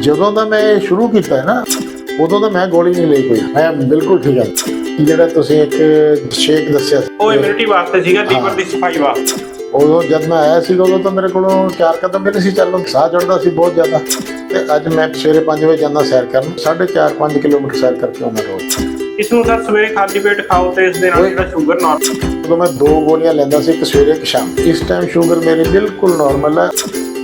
ਜਦੋਂ ਦਾ ਮੈਂ ਇਹ ਸ਼ੁਰੂ ਕੀਤਾ ਹੈ ਨਾ ਉਦੋਂ ਤਾਂ ਮੈਂ ਗੋਲੀ ਨਹੀਂ ਲਈ ਕੋਈ। ਮੈਂ ਬਿਲਕੁਲ ਠੀਕ ਹਾਂ। ਜਿਹੜਾ ਤੁਸੀਂ ਇੱਕ ਸ਼ੇਕ ਦੱਸਿਆ ਸੀ, ਉਹ ਇਮਿਊਨਿਟੀ ਵਾਸਤੇ ਸੀਗਾ ਲੀਵਰ ਦੀ ਸਫ਼ਾਈ ਵਾਸਤੇ। ਉਦੋਂ ਜਦ ਮੈਂ ਆਇਆ ਸੀ ਉਦੋਂ ਤਾਂ ਮੇਰੇ ਕੋਲੋਂ ਚਾਰ ਕਦਮ ਵੀ ਨਹੀਂ ਸੀ ਚੱਲਣ। ਸਾਹ ਚੜਦਾ ਸੀ ਬਹੁਤ ਜ਼ਿਆਦਾ। ਤੇ ਅੱਜ ਮੈਂ ਸਵੇਰੇ 5 ਵਜੇ ਜਾਂਦਾ ਸੈਰ ਕਰਨ। 4.5 5 ਕਿਲੋਮੀਟਰ ਸੈਰ ਕਰਕੇ ਆਉਂਦਾ ਰੋਜ਼। ਇਸ ਨੂੰ ਸਰ ਸਵੇਰੇ ਖਾਲੀ ਪੇਟ ਖਾਓ ਤੇ ਇਸ ਦੇ ਨਾਲ ਜਿਹੜਾ ਸ਼ੂਗਰ ਨਾਰਮਲ ਉਦੋਂ ਮੈਂ ਦੋ ਗੋਲੀਆਂ ਲੈਂਦਾ ਸੀ ਇੱਕ ਸਵੇਰੇ ਇੱਕ ਸ਼ਾਮ। ਇਸ ਟਾਈਮ ਸ਼ੂਗਰ ਮੇਰੀ ਬਿਲਕੁਲ ਨਾਰਮਲ ਹੈ।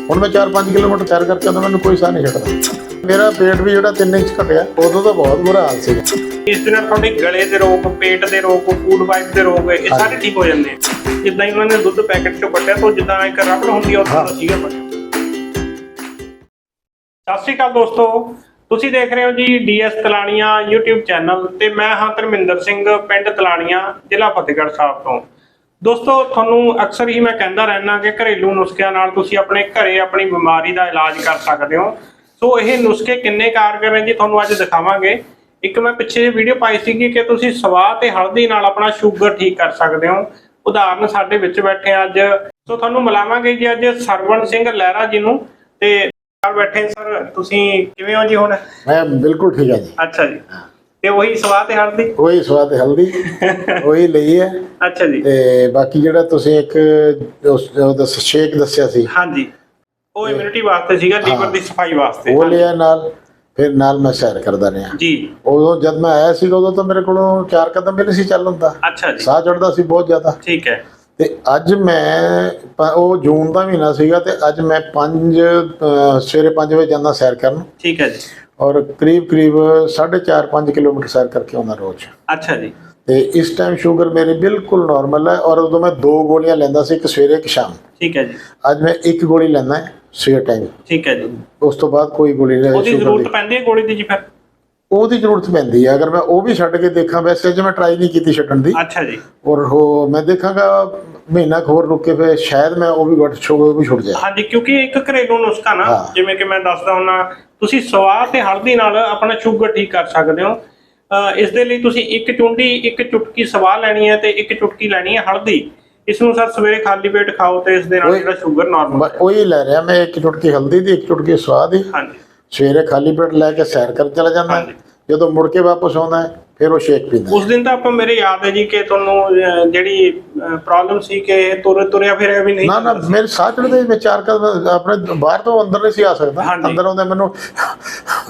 ਹੁਣ ਮੈਂ 4-5 ਕਿਲੋਮੀਟਰ ਸੈਰ ਕਰਕੇ ਆਉਂਦਾ ਮੈਨੂੰ ਕੋਈ ਸਾਹ ਨਹੀਂ ਛੱਡਦਾ। ਮੇਰਾ ਪੇਟ ਵੀ ਜਿਹੜਾ 3 ਇੰਚ ਘਟਿਆ ਉਦੋਂ ਤਾਂ ਬਹੁਤ ਬੁਰਾ ਹਾਲ ਸੀ ਇਸ ਨਾਲ ਤੁਹਾਡੇ ਗਲੇ ਦੇ ਰੋਗ ਪੇਟ ਦੇ ਰੋਗ ਫੂਡ ਪਾਈਪ ਦੇ ਰੋਗ ਇਹ ਸਾਰੇ ਠੀਕ ਹੋ ਜਾਂਦੇ ਜਿੱਦਾਂ ਹੀ ਉਹਨਾਂ ਨੇ ਦੁੱਧ ਪੈਕੇਟ ਚੋਂ ਕੱਢਿਆ ਤਾਂ ਜਿੱਦਾਂ ਇੱਕ ਰਬੜ ਹੁੰਦੀ ਆ ਉਦਾਂ ਸੀਗਾ ਬਣਿਆ ਸਤਿ ਸ਼੍ਰੀ ਅਕਾਲ ਦੋਸਤੋ। ਤੁਸੀਂ ਦੇਖ ਰਹੇ ਹੋ ਜੀ ਡੀਐਸ ਤਲਾਣੀਆਂ YouTube ਚੈਨਲ ਤੇ ਮੈਂ ਹਾਂ ਧਰਮਿੰਦਰ ਸਿੰਘ ਪਿੰਡ ਤਲਾਣੀਆਂ ਜ਼ਿਲ੍ਹਾ ਫਤਿਹਗੜ੍ਹ ਸਾਹਿਬ ਤੋਂ। ਦੋਸਤੋ ਤੁਹਾਨੂੰ ਅਕਸਰ ਹੀ ਮੈਂ ਕਹਿੰਦਾ ਰਹਿਣਾ ਕਿ ਘਰੇਲੂ ਨੁਸਖਿਆਂ ਨਾਲ ਤੁਸੀਂ ਆਪਣੇ ਘਰੇ ਆਪਣੀ ਬਿਮਾਰੀ ਦਾ ਇਲਾਜ ਕਰ ਸਕਦੇ ਹੋ। ਸੋ ਇਹ ਨੁਸਖੇ ਕਿੰਨੇ ਕਾਰਗਰ ਨੇ ਜੀ ਤੁਹਾਨੂੰ ਅੱਜ ਦਿਖਾਵਾਂਗੇ। ਇੱਕ ਮੈਂ ਪਿੱਛੇ ਜਿਹੀ ਵੀਡੀਓ ਪਾਈ ਸੀਗੀ ਕਿ ਤੁਸੀਂ ਸਵਾਹ ਤੇ ਹਲਦੀ ਨਾਲ ਆਪਣਾ ਸ਼ੂਗਰ ਠੀਕ ਕਰ ਸਕਦੇ ਹੋ। ਉਦਾਹਰਨ ਸਾਡੇ ਵਿੱਚ ਬੈਠੇ ਅੱਜ। ਸੋ ਤੁਹਾਨੂੰ ਮਿਲਾਵਾਂਗੇ ਜੀ ਅੱਜ ਸਰਵਣ ਸਿੰਘ ਲਹਿਰਾ ਜੀ ਨੂੰ ਤੇ ਨਾਲ ਬੈਠੇ ਸਰ ਤੁਸੀਂ ਕਿਵੇਂ ਹੋ ਜੀ ਹੁਣ? ਮੈਂ ਬਿਲਕੁਲ ਠੀਕ ਹਾਂ ਜੀ। ਅੱਛਾ ਜੀ। ਤੇ ਉਹੀ ਸਵਾਹ ਤੇ ਹਲਦੀ? ਉਹੀ ਸਵਾਦ ਹਲਦੀ ਉਹੀ ਲਈ ਹੈ। ਅੱਛਾ ਜੀ। ਤੇ ਬਾਕੀ ਜਿਹੜਾ ਤੁਸੀਂ ਇੱਕ ਉਸ ਉਹਦਾ ਸ਼ੇਕ ਦੱਸਿਆ ਸੀ। ਹਾਂਜੀ। ਉਹ ਇਮਿਊਨਿਟੀ ਵਾਸਤੇ ਸੀਗਾ ਲੀਵਰ ਦੀ ਸਫ਼ਾਈ ਵਾਸਤੇ। ਉਹ ਲਿਆ ਨਾਲ ਫਿਰ ਨਾਲ ਮੈਂ ਸੈਰ ਕਰਦਾ ਰਿਹਾ। ਜੀ। ਉਦੋਂ ਜਦ ਮੈਂ ਆਇਆ ਸੀ ਉਦੋਂ ਤਾਂ ਮੇਰੇ ਕੋਲੋਂ ਚਾਰ ਕਦਮ ਵੀ ਨਹੀਂ ਸੀ ਚੱਲ ਹੁੰਦਾ ਅੱਛਾ ਜੀ। ਸਾਹ ਚੜਦਾ ਸੀ ਬਹੁਤ ਜ਼ਿਆਦਾ। ਠੀਕ ਹੈ। ਤੇ ਅੱਜ ਮੈਂ ਪ- ਉਹ ਜੂਨ ਦਾ ਮਹੀਨਾ ਸੀਗਾ ਤੇ ਅੱਜ ਮੈਂ 5 ਸਵੇਰੇ 5 ਵਜੇ ਜਾਂਦਾ ਸੈਰ ਕਰਨ। ਠੀਕ ਹੈ ਜੀ। ਔਰ ਕਰੀਬ ਕਰੀਬ 4.5 5 ਕਿਲੋਮੀਟਰ ਸੈਰ ਕਰਕੇ ਆਉਂਦਾ ਰੋਜ਼। ਅੱਛਾ ਜੀ। ਤੇ ਇਸ ਟਾਈਮ ਸ਼ੂਗਰ ਮੇਰੀ ਬਿਲਕੁਲ ਨਾਰਮਲ ਹੈ ਔਰ ਉਦੋਂ ਮੈਂ ਦੋ ਗੋਲੀਆਂ ਲੈਂਦਾ ਸੀ ਇੱਕ ਸਵੇਰੇ ਇੱਕ ਸ਼ਾਮ। ਠੀਕ ਹੈ ਜੀ। ਅੱਜ ਮੈਂ ਇੱਕ ਗੋਲੀ ਲੈਂਦਾ ਸਵੇਰ ਟਾਈਮ ਠੀਕ ਹੈ ਜੀ। ਉਸ ਤੋਂ ਬਾਅਦ ਕੋਈ ਗੋਲੀ ਨਹੀਂ ਉਹਦੀ ਜ਼ਰੂਰਤ ਪੈਂਦੀ ਹੈ ਗੋਲੀ ਦੀ ਜੀ ਫਿਰ? ਉਹਦੀ ਜ਼ਰੂਰਤ ਪੈਂਦੀ ਹੈ। ਅਗਰ ਮੈਂ ਉਹ ਵੀ ਛੱਡ ਕੇ ਦੇਖਾਂ ਵੈਸੇ ਜੇ ਮੈਂ ਟਰਾਈ ਨਹੀਂ ਕੀਤੀ ਛੱਡਣ ਦੀ। ਅੱਛਾ ਜੀ। ਔਰ ਉਹ ਮੈਂ ਦੇਖਾਂਗਾ ਮਹੀਨਾ ਹੋਰ ਰੁਕ ਫਿਰ ਸ਼ਾਇਦ ਮੈਂ ਉਹ ਵੀ ਵੱਟ ਸ਼ੂਗਰ ਵੀ ਛੁੱਟ ਜਾਏ ਹਾਂਜੀ ਕਿਉਂਕਿ ਇੱਕ ਘਰੇਲੂ ਨੁਸਖਾ ਨਾ ਹਾਂ। ਜਿਵੇਂ ਕਿ ਮੈਂ ਦੱਸਦਾ ਹੁੰਨਾ ਤੁਸੀਂ ਸਵਾਹ ਤੇ ਹਲਦੀ ਨਾਲ ਆਪਣਾ ਸ਼ੂਗਰ ਠੀਕ ਕਰ ਸਕਦੇ ਹੋ ਅਹ ਇਸ ਦੇ ਲਈ ਤੁਸੀਂ ਇੱਕ ਚੁੰਡੀ ਇੱਕ ਚੁਟਕੀ ਸਵਾਹ ਲੈਣੀ ਹੈ ਤੇ ਇੱਕ ਚੁਟਕੀ ਲੈਣੀ ਹੈ ਹਲਦੀ ਇਸ ਨੂੰ ਸਰ ਸਵੇਰੇ ਖਾਲੀ ਪੇਟ ਖਾਓ ਤੇ ਇਸ ਦੇ ਨਾਲ ਓਏ। ਜਿਹੜਾ ਸ਼ੂਗਰ ਨਾਰਮਲ ਮੈਂ ਉਹੀ ਲੈ ਰਿਹਾ ਮੈਂ ਇੱਕ ਚੁਟਕੀ ਹਲਦੀ ਦੀ ਇੱਕ ਚੁਟਕੀ ਸਵਾਦ ਦੀ ਹਾਂਜੀ ਸਵੇਰੇ ਖਾਲੀ ਪੇਟ ਲੈ ਕੇ ਸੈਰ ਕਰਨ ਚਲਾ ਜਾਂਦਾ ਹਾਂਜੀ। ਜਦੋਂ ਮੁੜ ਕੇ ਵਾਪਸ ਆਉਂਦਾ ਹੈ, ਫਿਰ ਉਹ ਸ਼ੇਕ ਪੀਂਦਾ। ਉਸ ਦਿਨ ਤਾਂ ਆਪਾਂ ਮੇਰੇ ਯਾਦ ਹੈ ਜੀ ਕਿ ਤੁਹਾਨੂੰ ਜਿਹੜੀ ਪ੍ਰੋਬਲਮ ਸੀ ਕਿ ਤੁਰ ਤੁਰਿਆ ਫਿਰਿਆ ਵੀ ਨਹੀਂ ਨਾ ਨਾ ਮੇਰੇ ਸਾਹ ਚੜਦੇ ਮੈਂ ਚਾਰ ਕਦਮ ਆਪਣੇ ਬਾਹਰ ਤੋਂ ਅੰਦਰ ਨਹੀਂ ਸੀ ਆ ਸਕਦਾ। ਅੰਦਰ ਆਉਂਦੇ ਮੈਨੂੰ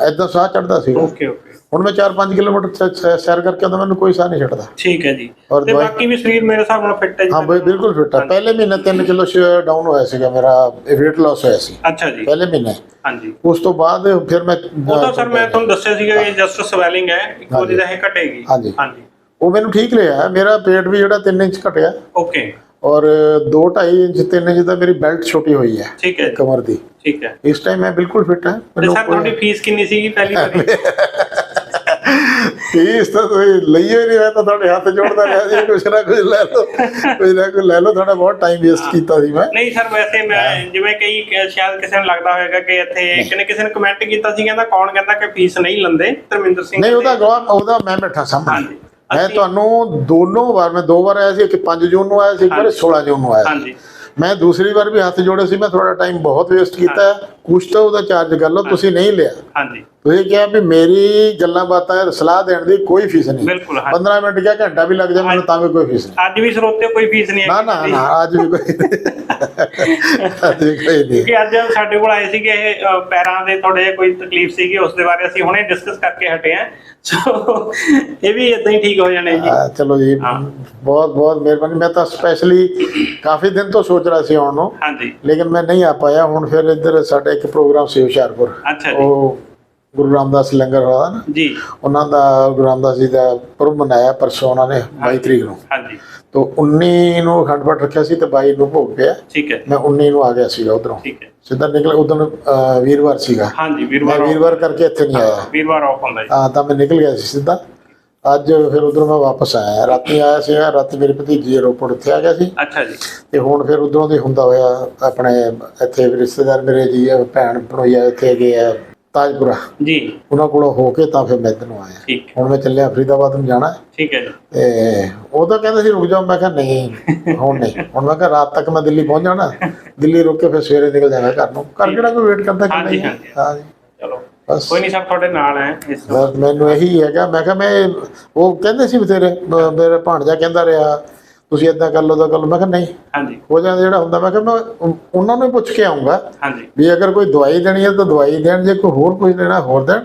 ਐਦਾਂ ਸਾਹ ਚੜਦਾ ਸੀ। Okay okay. ਹੁਣ ਮੈਂ 4-5 ਕਿਲੋਮੀਟਰ ਸੈ- ਸੈਰ ਕਰਕੇ ਆਉਂਦਾ ਮੈਨੂੰ ਕੋਈ ਸਾਹ ਨਹੀਂ ਛੱਡਦਾ। ਠੀਕ ਹੈ ਜੀ। ਔਰ ਤੇ ਦਵਾਈ- ਬਾਕੀ ਵੀ ਸਰੀਰ ਮੇਰੇ ਹਿਸਾਬ ਨਾਲ ਫਿੱਟ ਹੈ ਜੀ। ਹਾਂ ਬਈ ਬਿਲਕੁਲ ਫਿੱਟ ਹੈ ਪਹਿਲੇ ਮਹੀਨੇ 3 ਕਿਲੋ ਡਾਊਨ ਹੋਇਆ ਸੀਗਾ ਮੇਰਾ weight loss ਹੋਇਆ ਸੀ। ਅੱਛਾ ਜੀ। ਪਹਿਲੇ ਮਹੀਨੇ। ਹਾਂਜੀ। ਉਸ ਤੋਂ ਬਾਅਦ ਫਿਰ ਮੈਂ ਉਹ ਤਾਂ ਸਰ ਮੈਂ ਤੁਹਾਨੂੰ ਦੱਸਿਆ ਸੀਗਾ ਕਿ ਜਸਟ ਸਵੈਲਿੰਗ ਹੈ ਇੱਕ ਵਾਰੀ ਦਾ ਇਹ ਘਟੇਗੀ। ਹਾਂਜੀ। ਹਾਂਜੀ। ਉਹ ਮੈਨੂੰ ਠੀਕ ਰਿਹਾ। ਮੇਰਾ ਪੇਟ ਵੀ ਜਿਹੜਾ 3 ਇੰਚ ਘਟਿਆ। ਓਕੇ ਔਰ 2.5 ਇੰਚ 3 ਇੰਚ ਦਾ ਮੇਰੀ ਬੈਲਟ ਛੋਟੀ ਹੋਈ ਹੈ। ਠੀਕ ਹੈ ਜੀ, ਕਮਰ ਦੀ। ਠੀਕ ਹੈ। ਇਸ ਟਾਈਮ ਮੈਂ ਬਿਲਕੁਲ ਫਿੱਟ ਹਾਂ। ਤੇ ਮੈਨੂੰ ਸਰ ਤੁਹਾਡੀ ਫੀਸ ਕਿੰਨੀ ਸੀਗੀ ਪਹਿਲੀ ਵਾਰੀ? ਫੀਸ ਤਾਂ ਤੁਸੀਂ ਲਈ ਹੋਈ ਨਹੀਂ ਮੈਂ ਤਾਂ ਤੁਹਾਡੇ ਹੱਥ ਜੋੜਦਾ ਰਿਹਾ ਸੀ ਕੁਛ ਨਾ ਕੁਛ ਲੈ ਲਓ। ਕੁਛ ਨਾ ਕੁਛ ਲੈ ਲਓ ਤੁਹਾਡਾ ਬਹੁਤ ਟਾਈਮ ਵੇਸਟ ਕੀਤਾ ਸੀ ਮੈਂ। ਨਹੀਂ ਸਰ ਵੈਸੇ ਮੈਂ ਜਿਵੇਂ ਕਈ ਕ- ਸ਼ਾਇਦ ਕਿਸੇ ਨੂੰ ਲੱਗਦਾ ਹੋਵੇਗਾ ਕਿ ਇੱਥੇ ਕਿਨੇ ਕਿਸੇ ਨੇ ਕਮੈਂਟ ਕੀਤਾ ਸੀ ਕਹਿੰਦਾ ਕੌਣ ਕਹਿੰਦਾ ਕਿ ਫੀਸ ਨਹੀਂ ਲੈਂਦੇ ਧਰਮਿੰਦਰ ਸਿੰਘ ਨਹੀਂ ਉਹਦਾ ਗਵਾਹ ਉਹਦਾ ਮੈਂ ਬੈਠਾ ਸਾਹਮਣੇ। ਹਾਂਜੀ। ਮੈਂ ਤੁਹਾਨੂੰ ਦੋਨੋਂ ਵਾਰ ਮੈਂ ਦੋ ਵਾਰ ਆਇਆ ਸੀ ਇੱਕ 5 ਜੂਨ ਨੂੰ ਆਇਆ ਸੀ ਇੱਕ ਵਾਰ ਹਾਂਜੀ। 16 ਜੂਨ ਨੂੰ ਆਇਆ ਸੀ। ਹਾਂਜੀ। ਮੈਂ ਦੂਸਰੀ ਵਾਰ ਵੀ ਹੱਥ ਜੋੜੇ ਸੀ ਮੈਂ ਥੋੜਾ ਟਾਈਮ ਬਹੁਤ ਵੇਸਟ ਕੀਤਾ। ਕੁਛ ਤਾਂ ਉਹਦਾ ਚਾਰਜ ਕਰ ਲਓ ਤੁਸੀਂ ਨਹੀਂ ਲਿਆ। ਹਾਂਜੀ। ਤੁਸੀਂ ਕਿਹਾ ਵੀ ਮੇਰੀ ਗੱਲਾਂ ਬਾਤਾਂ ਸਲਾਹ ਦੇਣ ਦੀ ਕੋਈ ਫੀਸ ਨਹੀਂ। ਬਿਲਕੁਲ ਹਾਂ 15 ਮਿੰਟ ਕਿਹਾ ਘੰਟਾ ਵੀ ਲੱਗ ਜਾ ਮੈਨੂੰ ਤਾਂ ਵੀ ਕੋਈ ਫੀਸ ਨਹੀਂ। ਅੱਜ ਵੀ ਸਰੋਤੇ ਕੋਈ ਫੀਸ ਨਹੀਂ ਨਾ ਨਾ। ਨਾ ਅੱਜ ਵੀ ਕੋਈ ਅੱਜ ਵੀ ਕੋਈ ਨਹੀਂ। ਕਿਉਂਕਿ ਅੱਜ ਸਾਡੇ ਕੋਲ ਆਏ ਸੀਗੇ ਇਹ ਪੈਰਾਂ ਦੇ ਥੋੜੇ ਕੋਈ ਤਕਲੀਫ ਸੀਗੀ ਉਸ ਦੇ ਬਾਰੇ ਅਸੀਂ ਹੁਣੇ ਡਿਸਕਸ ਕਰਕੇ ਹਟੇ ਆ ਸੋ ਇਹ ਵੀ ਇਦਾਂ ਹੀ ਠੀਕ ਹੋ ਜਾਣੇ ਜੀ। ਹਾਂ, ਚਲੋ ਜੀ। ਬਹੁਤ ਬਹੁਤ ਮਿਹਰਬਾਨੀ। ਮੈਂ ਤਾਂ ਸਪੈਸ਼ਲੀ ਕਾਫੀ ਦਿਨ ਤੋਂ ਸੋਚ ਰਿਹਾ ਸੀ ਆਉਣ ਨੂੰ। ਹਾਂਜੀ। ਲੇਕਿਨ ਮੈਂ ਨਹੀਂ ਆ ਪਾਇਆ। ਹੁਣ ਫਿਰ ਇੱਧਰ ਸਾਡਾ ਇੱਕ ਪ੍ਰੋਗਰਾਮ ਸੀ ਹੁਸ਼ਿਆਰਪੁਰ। ਅੱਛਾ ਜੀ। ਉਹ ਗੁਰੂ ਰਾਮਦਾਸ ਲੰਗਰ ਹੋਇਆ ਨਾ ਜੀ। ਉਹਨਾਂ ਦਾ ਗੁਰੂ ਰਾਮਦਾਸ ਜੀ ਦਾ ਪੁਰਬ ਮਨਾਇਆ ਪਰਸੋਂ ਉਹਨਾਂ ਨੇ 22 ਤਰੀਕ ਨੂੰ। ਹਾਂਜੀ। ਤੋਂ 19 ਨੂੰ ਅਖੰਡ ਪਾਠ ਰੱਖਿਆ ਸੀ ਤੇ 22 ਨੂੰ ਭੋਗ ਪਿਆ। ਠੀਕ ਹੈ। ਮੈਂ 19 ਨੂੰ ਆ ਗਿਆ ਸੀਗਾ ਉਧਰੋਂ। ਠੀਕ ਹੈ। ਸਿੱਧਾ ਨਿਕਲ ਉਦੋਂ ਵੀਰਵਾਰ ਸੀਗਾ। ਹਾਂਜੀ ਵੀਰਵਾਰ ਵੀਰਵਾਰ ਕਰਕੇ ਇੱਥੇ ਨਹੀਂ ਆਇਆ। ਵੀਰਵਾਰ ਆਫ ਹੁੰਦਾ ਜੀ। ਹਾਂ ਤਾਂ ਮੈਂ ਨਿਕਲ ਗਿਆ ਸੀ ਸਿੱਧਾ। ਅੱਜ ਫਿਰ ਉਧਰੋਂ ਮੈਂ ਵਾਪਸ ਆਇਆ। ਰਾਤੀ ਆਇਆ ਸੀ ਰਾਤੀ ਮੇਰੀ ਭਤੀਜੀ ਰੋਪੜ ਉੱਥੇ ਆ ਗਿਆ ਸੀ। ਅੱਛਾ ਜੀ। ਤੇ ਹੁਣ ਫਿਰ ਉਧਰੋਂ ਦੀ ਹੁੰਦਾ ਹੋਇਆ ਆਪਣੇ ਇੱਥੇ ਰਿਸ਼ਤੇਦਾਰ ਮੇਰੇ ਜੀ ਭੈਣ ਭਣੋਈਆ ਇੱਥੇ ਗਏ ਆ। ਤਾਜਪੁਰਾ। ਜੀ। ਉਹਨਾਂ ਕੋਲੋਂ ਹੋ ਕੇ ਤਾਂ ਫਿਰ ਮੈਂ ਇੱਧਰ ਨੂੰ ਆਇਆ। ਠੀਕ ਹੁਣ ਮੈਂ ਚੱਲਿਆ ਫਰੀਦਾਬਾਦ ਨੂੰ ਜਾਣਾ। ਹੈ। ਠੀਕ ਹੈ ਜੀ। ਤੇ ਉਹ ਤਾਂ ਕਹਿੰਦੇ ਸੀ ਰੁਕ ਜਾਓ। ਮੈਂ ਕਿਹਾ ਨਹੀਂ ਹੁਣ ਨਹੀਂ। ਹੁਣ ਮੈਂ ਕਿਹਾ ਰਾਤ ਤੱਕ ਮੈਂ ਦਿੱਲੀ ਪਹੁੰਚ ਜਾਣਾ। ਦਿੱਲੀ ਰੁਕ ਕੇ ਫਿਰ ਸਵੇਰੇ ਨਿਕਲ ਜਾਣਾ ਘਰ ਨੂੰ। ਘਰ ਕਿਹੜਾ ਕੋਈ ਵੇਟ ਕਰਦਾ ਕਿ ਹਾਂਜੀ, ਨਹੀਂ? ਹਾਂਜੀ। ਹਾਂ ਜੀ ਚਲੋ। ਬਸ। ਕੋਈ ਨਹੀਂ ਸਰ ਤੁਹਾਡੇ ਨਾਲ ਹੈ। ਇਸ ਤੋਂ ਬਸ ਮੈਨੂੰ ਇਹੀ ਹੈਗਾ। ਮੈਂ ਕਿਹਾ ਮੈਂ ਉਹ ਕਹਿੰਦੇ ਸੀ ਬਥੇਰੇ ਮ- ਮੇਰਾ ਭਾਣਜਾ ਕਹਿੰਦਾ ਰਿਹਾ। ਤੁਸੀਂ ਇਦਾਂ ਕਰ ਲਓ ਤਾਂ ਕਰ ਲਓ। ਮੈਂ ਕਿਹਾ ਨਹੀਂ। ਹਾਂਜੀ। ਹੋ ਜਾਂਦਾ ਜਿਹੜਾ ਹੁੰਦਾ ਮੈਂ ਕਿਹਾ ਮੈਂ ਉਹਨਾਂ ਨੂੰ ਪੁੱਛ ਕੇ ਆਉਂਗਾ ਹਾਂਜੀ। ਵੀ ਅਗਰ ਕੋਈ ਦਵਾਈ ਦੇਣੀ ਹੈ ਤਾਂ ਦਵਾਈ ਦੇਣ ਜੇ ਕੋਈ ਹੋਰ ਕੁਝ ਦੇਣਾ ਹੋਰ ਦੇਣ।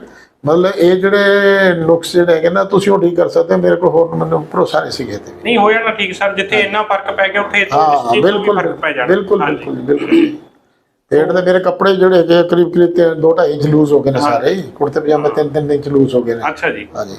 ਮਤਲਬ ਇਹ ਜਿਹੜੇ ਨੁਕਸ ਜਿਹੜੇ ਹੈਗੇ ਨਾ ਤੁਸੀਂ ਉਹ ਠੀਕ ਕਰ ਸਕਦੇ ਮੇਰੇ ਕੋਲ ਹੋਰ ਮੈਨੂੰ ਭਰੋਸਾ ਨਹੀਂ ਸੀ ਕਿਤੇ ਵੀ। ਨਹੀਂ ਹੋ ਜਾਣਾ ਠੀਕ ਸਰ। ਜਿੱਥੇ ਇੰਨਾ ਫ਼ਰਕ ਪੈ ਗਿਆ ਉੱਥੇ ਹਾਂ ਤੋਂ ਬਿਲਕੁਲ ਬਿਲਕੁਲ। ਬਿਲਕੁਲ ਬਿਲਕੁਲ। ਪੇਟ ਦੇ ਮੇਰੇ ਕੱਪੜੇ ਜਿਹੜੇ ਹੈਗੇ ਕਰੀਬ ਕਰੀਬ 2 2.5 ਇੰਚ ਲੂਜ਼ ਹੋ ਗਏ ਨੇ ਸਾਰੇ। ਕੁੜਤੇ ਪਜਾਮੇ 3 3 ਇੰਚ ਲੂਜ਼ ਹੋ ਗਏ ਨੇ। ਅੱਛਾ ਜੀ। ਹਾਂਜੀ।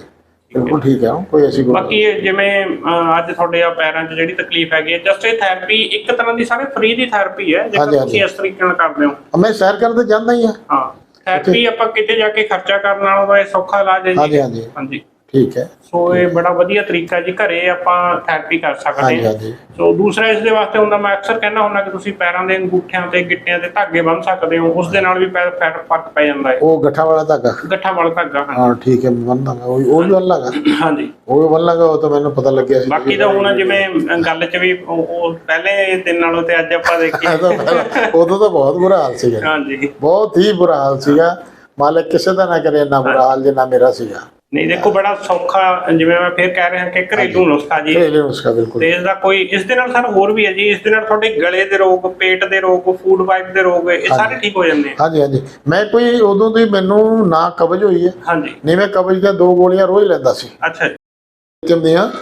ਬਿਲਕੁਲ ਠੀਕ ਹੈ ਕੋਈ ਐਸੀ ਗੱਲ ਬਾਕੀ ਇਹ ਜਿਵੇਂ ਅਹ, ਅੱਜ ਤੁਹਾਡੇ ਆ ਪੈਰਾਂ 'ਚ ਜਿਹੜੀ ਤਕਲੀਫ ਹੈਗੀ ਹੈ ਜਸਟ ਇਹ ਥੈਰੇਪੀ ਇੱਕ ਤਰ੍ਹਾਂ ਦੀ ਸਾਰੇ ਫ੍ਰੀ ਦੀ ਥੈਰੇਪੀ ਹੈ ਹਾਂਜੀ, ਹਾਂਜੀ। ਤੁਸੀਂ ਇਸ ਤਰੀਕੇ ਨਾਲ ਕਰਦੇ ਹੋ। ਮੈਂ ਸੈਰ ਕਰਨ ਤੇ ਜਾਂਦਾ ਹੀ ਆ ਹਾਂ ਥੈਰੇਪੀ ਆਪਾਂ ਕਿਤੇ ਜਾ ਕੇ ਖਰਚਾ ਕਰਨ ਨਾਲੋਂ ਤਾਂ ਇਹ ਸੌਖਾ ਇਲਾਜ ਹੈ ਜੀ ਹਾਂਜੀ ਹਾਂਜੀ ਹਾਂਜੀ ਠੀਕ ਹੈ। ਸੋ ਇਹ ਬੜਾ ਵਧੀਆ ਤਰੀਕਾ ਜੀ ਘਰੇ ਆਪਾਂ ਥੈਰੇਪੀ ਕਰ ਸਕਦੇ ਹਾਂ। ਸੋ ਦੂਸਰਾ ਇਸ ਦੇ ਵਾਸਤੇ ਹੁੰਦਾ ਮੈਂ ਅਕਸਰ ਕਹਿੰਦਾ ਹੁੰਦਾ ਕਿ ਤੁਸੀਂ ਪੈਰਾਂ ਦੇ ਅੰਗੂਠਿਆਂ ਤੇ ਗਿੱਟਿਆਂ ਤੇ ਧਾਗੇ ਬੰਨ ਸਕਦੇ ਹੋ ਉਸ ਦੇ ਨਾਲ ਵੀ ਪੈਰ ਪੈਰ ਫ਼ਰਕ ਪੈ ਜਾਂਦਾ ਹੈ। ਉਹ ਗੱਠਾ ਵਾਲਾ ਧਾਗਾ? ਗੱਠਾ ਵਾਲਾ ਧਾਗਾ। ਹਾਂ ਠੀਕ ਹੈ ਮੈਂ ਬੰਨ ਲਾਂਗਾ ਉਹ ਉਹ ਵੀ ਬੰਨ ਲਾਂਗਾ ਹਾਂਜੀ। ਉਹ ਵੀ ਬੰਨ ਲਾਂਗਾ ਉਹ ਤਾਂ ਮੈਨੂੰ ਪਤਾ ਲੱਗਿਆ ਸੀ। ਬਾਕੀ ਤਾਂ ਹੁਣ ਜਿਵੇਂ ਗੱਲ 'ਚ ਵੀ ਉਹ ਪਹਿਲੇ ਦਿਨ ਨਾਲੋਂ ਤੇ ਅੱਜ ਆਪਾਂ ਦੇਖੀਏ। ਉਦੋਂ ਤਾਂ ਬਹੁਤ ਬੁਰਾ ਹਾਲ ਸੀਗਾ। ਹਾਂਜੀ। ਬਹੁਤ ਹੀ ਬੁਰਾ ਹਾਲ ਸੀਗਾ। ਮਾਲਕ ਕਿਸੇ ਦਾ ਨਾ ਕਰੇ ਇੰਨਾ ਬੁਰਾ ਹਾਲ ਜਿੰਨਾ ਮੇਰਾ ਸੀਗਾ। ਨਹੀਂ ਦੇਖੋ ਬੜਾ ਸੌਖਾ ਜਿਵੇਂ ਮੈਂ ਫਿਰ ਕਹਿ ਰਿਹਾ ਕਿ ਘਰੇਲੂ ਨੁਸਖਾ ਜੀ। ਇਹ ਉਸਕਾ ਬਿਲਕੁਲ। ਤੇ ਇਸ ਦਾ ਕੋਈ ਇਸ ਦੇ ਨਾਲ ਸਰ ਹੋਰ ਵੀ ਹੈ ਜੀ ਇਸ ਦੇ ਨਾਲ ਤੁਹਾਡੇ ਗਲੇ ਦੇ ਰੋਗ ਪੇਟ ਦੇ ਰੋਗ ਫੂਡ ਪਾਈਪ ਦੇ ਰੋਗ ਇਹ ਸਾਰੇ ਠੀਕ ਹੋ ਜਾਂਦੇ ਆ। ਹਾਂਜੀ ਹਾਂਜੀ। ਮੈਂ ਕੋਈ ਉਦੋਂ ਦੀ ਮੈਨੂੰ ਨਾ ਕਬਜ਼ ਹੋਈ ਹੈ। ਹਾਂਜੀ। ਨਹੀਂ ਮੈਂ ਕਬਜ਼ ਦੀਆਂ ਦੋ ਗੋਲੀਆਂ ਰੋਜ਼ ਲੈਂਦਾ ਸੀ। ਅੱਛਾ ਜੀ।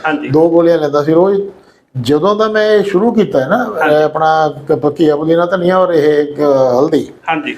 ਹਾਂਜੀ। ਦੋ ਗੋਲੀਆਂ ਲੈਂਦਾ ਸੀ ਰੋਜ਼। ਜਦੋਂ ਦਾ ਮੈਂ ਇਹ ਸ਼ੁਰੂ ਕੀਤਾ ਹੈ ਨਾ ਆਪਣਾ ਪੱਕੀ ਅਬਲੀਨਾ ਧਨੀਆ ਔਰ ਇਹ ਇੱਕ ਹਲਦੀ। ਹਾਂਜੀ।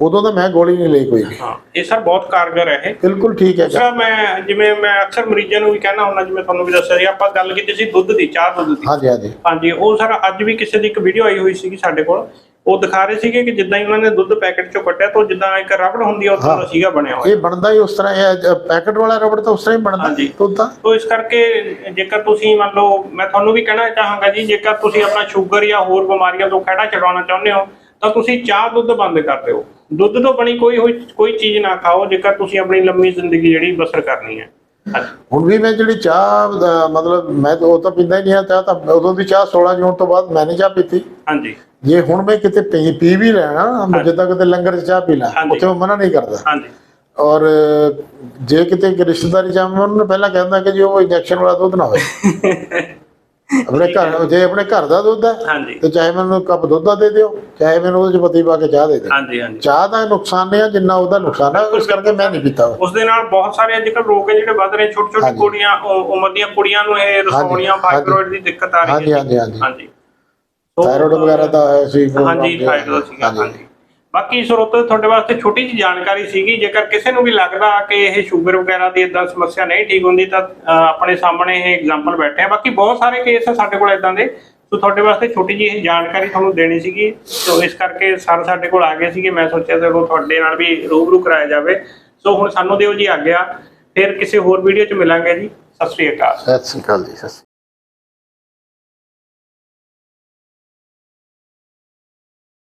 ਉਦੋਂ ਤਾਂ ਮੈਂ ਗੋਲੀ ਨਹੀਂ ਲਈ ਕੋਈ ਵੀ। ਹਾਂ ਇਹ ਸਰ ਬਹੁਤ ਕਾਰਗਰ ਹੈ ਇਹ। ਬਿਲਕੁਲ ਠੀਕ ਹੈ ਦੂਸਰਾ ਮੈਂ ਜਿਵੇਂ ਮੈਂ ਅਕਸਰ ਮਰੀਜ਼ਾਂ ਨੂੰ ਵੀ ਕਹਿਣਾ ਹੁੰਦਾ ਜਿਵੇਂ ਤੁਹਾਨੂੰ ਵੀ ਦੱਸਿਆ ਸੀ ਆਪਾਂ ਗੱਲ ਕੀਤੀ ਸੀ ਦੁੱਧ ਦੀ ਚਾਹ ਦੁੱਧ ਦੀ। ਹਾਂਜੀ ਹਾਂਜੀ। ਹਾਂਜੀ ਉਹ ਸਰ ਅੱਜ ਵੀ ਕਿਸੇ ਦੀ ਇੱਕ ਵੀਡੀਓ ਆਈ ਹੋਈ ਸੀਗੀ ਸਾਡੇ ਕੋਲ। ਉਹ ਦਿਖਾ ਰਹੇ ਸੀਗੇ ਕਿ ਜਿੱਦਾਂ ਹੀ ਉਹਨਾਂ ਨੇ ਦੁੱਧ ਪੈਕੇਟ ਚੋਂ ਕੱਢਿਆ ਤਾਂ ਜਿੱਦਾਂ ਇੱਕ ਰਬੜ ਹੁੰਦੀ ਆ ਉਹ ਤਰ੍ਹਾਂ ਦਾ ਸੀਗਾ ਬਣਿਆ ਹੋਇਆ। ਇਹ ਬਣਦਾ ਹੀ ਉਸ ਤਰ੍ਹਾਂ ਇਹ ਪੈਕਟ ਵਾਲਾ ਰਬੜ ਤਾਂ ਉਸ ਤਰ੍ਹਾਂ ਹੀ ਬਣਦਾ। ਦੁੱਧ ਤਾਂ ਤੋ ਇਸ ਕਰਕੇ ਜੇਕਰ ਤੁਸੀਂ ਮੰਨ ਲਓ ਮੈਂ ਤੁਹਾਨੂੰ ਵੀ ਕਹਿਣਾ ਚਾਹਾਂਗਾ ਜੀ ਜੇਕਰ ਤੁਸੀਂ ਆਪਣਾ ਸ਼ੂਗਰ ਜਾਂ ਹੋਰ ਬਿਮਾਰੀਆਂ ਤੋਂ ਖਹਿੜਾ ਛਡਾਉਣਾ ਚਾਹੁੰਦੇ ਹੋ ਤਾਂ ਤੁਸੀਂ ਚਾਹ ਦੁੱਧ ਬੰਦ ਕਰ ਦਿਓ। ਦੁੱਧ ਤੋਂ ਬਣੀ ਕੋਈ ਹੋਈ ਕੋਈ ਚੀਜ਼ ਨਾ ਖਾਓ ਜੇਕਰ ਤੁਸੀਂ ਆਪਣੀ ਲੰਮੀ ਜ਼ਿੰਦਗੀ ਜਿਹੜੀ ਬਸਰ ਕਰਨੀ ਹੈ। ਹੁਣ ਵੀ ਮੈਂ ਜਿਹੜੀ ਚਾਹ ਦਾ ਮਤਲਬ ਮੈਂ ਤਾਂ ਉਹ ਤਾਂ ਪੀਂਦਾ ਹੀ ਨਹੀਂ ਆ ਚਾਹ ਤਾਂ ਉਦੋਂ ਦੀ ਚਾਹ 16 ਜੂਨ ਤੋਂ ਬਾਅਦ ਮੈਂ ਨਹੀਂ ਚਾਹ ਪੀਤੀ। ਹਾਂਜੀ। ਜੇ ਹੁਣ ਮੈਂ ਕਿਤੇ ਪੀ ਪੀ ਵੀ ਲੈਣਾ ਜਿੱਦਾਂ ਕਿਤੇ ਲੰਗਰ 'ਚ ਚਾਹ ਪੀ ਲਾਂ। ਉੱਥੇ ਮੈਂ ਮਨਾ ਨਹੀਂ ਕਰਦਾ। ਹਾਂਜੀ। ਔਰ ਜੇ ਕਿਤੇ ਰਿਸ਼ਤੇਦਾਰੀ ਮੈਂ ਉਹਨਾਂ ਨੂੰ ਪਹਿਲਾਂ ਕਹਿੰਦਾ ਕਿ ਜੀ ਉਹ ਇੰਜੈਕਸ਼ਨ ਵਾਲਾ ਦੁੱਧ ਨਾ ਹੋਵੇ। ਆਪਣੇ ਘਰ ਜੇ ਆਪਣੇ ਘਰ ਦਾ ਦੁੱਧ ਹੈ ਹਾਂਜੀ। ਤੇ ਚਾਹੇ ਮੈਨੂੰ ਕੱਪ ਦੁੱਧ ਦਾ ਦੇ ਦਿਓ ਚਾਹੇ ਮੈਨੂੰ ਉਹਦੇ ਚ ਪੱਤੀ ਪਾ ਕੇ ਚਾਹ ਦੇ ਦਿਓ। ਹਾਂਜੀ ਹਾਂਜੀ। ਚਾਹ ਦਾ ਨੁਕਸਾਨ ਨਹੀਂ ਹੈ ਜਿੰਨਾ ਉਹਦਾ ਨੁਕਸਾਨ ਹੈ ਇਸ ਕਰਕੇ ਮੈਂ ਨਹੀਂ ਪੀਤਾ ਉਹ। ਉਸ ਦੇ ਨਾਲ ਬਹੁਤ ਸਾਰੇ ਅੱਜ ਕੱਲ੍ਹ ਰੋਗ ਹੈ ਜਿਹੜੇ ਵੱਧ ਰਹੇ ਛੋਟੀ ਛੋਟੀ ਹਾਂਜੀ। ਕੁੜੀਆਂ ਉ- ਉਮਰ ਦੀਆਂ ਕੁੜੀਆਂ ਨੂੰ ਇਹ ਰਸੌਲੀਆਂ ਹਾਂਜੀ। ਫਾਈਬਰੋਇਡ ਦੀ ਦਿੱਕਤ ਆ ਰਹੀ ਹਾਂਜੀ ਹੈ। ਹਾਂਜੀ ਹਾਂਜੀ ਹਾਂਜੀ। ਸੋ, ਥਾਇਰੋਇਡ ਵਗੈਰਾ ਦਾ ਹੈ ਸੀ ਹਾਂਜੀ ਥਾਇਰੋਇਡ ਦਾ ਸੀਗਾ ਹਾਂਜੀ। ਬਾਕੀ ਸਰੋਤੋ ਤੁਹਾਡੇ ਵਾਸਤੇ ਛੋਟੀ ਜਿਹੀ ਜਾਣਕਾਰੀ ਸੀਗੀ, ਜੇਕਰ ਕਿਸੇ ਨੂੰ ਵੀ ਲੱਗਦਾ ਕਿ ਇਹ ਸ਼ੂਗਰ ਵਗੈਰਾ ਦੀ ਇਦਾਂ ਸਮੱਸਿਆ ਨਹੀਂ ਠੀਕ ਹੁੰਦੀ, ਤਾਂ ਆਪਣੇ ਸਾਹਮਣੇ ਇਹ ਐਗਜ਼ਾਮਪਲ ਬੈਠੇ ਆ। ਬਾਕੀ ਬਹੁਤ ਸਾਰੇ ਕੇਸ ਆ ਸਾਡੇ ਕੋਲ ਇਦਾਂ ਦੇ, ਸੋ ਤੁਹਾਡੇ ਵਾਸਤੇ ਛੋਟੀ ਜਿਹੀ ਇਹ ਜਾਣਕਾਰੀ ਤੁਹਾਨੂੰ ਦੇਣੀ ਸੀਗੀ। ਸੋ ਇਸ ਕਰਕੇ ਸਰ ਸਾਡੇ ਕੋਲ ਆ ਗਏ ਸੀਗੇ। ਮੈਂ ਸੋਚਿਆ ਚਲੋ ਤੁਹਾਡੇ ਨਾਲ ਵੀ ਰੂਬਰੂ ਕਰਾਇਆ ਜਾਵੇ। ਸੋ ਹੁਣ ਸਾਨੂੰ ਦਿਓ ਜੀ ਆ ਗਿਆ ਫਿਰ ਕਿਸੇ ਹੋਰ ਵੀਡੀਓ 'ਚ ਮਿਲਾਂਗੇ ਜੀ। ਸਤਿ ਸ਼੍ਰੀ ਅਕਾਲ। ਸਤਿ ਸ੍ਰੀ ਅਕਾਲ ਜੀ, ਸਤਿ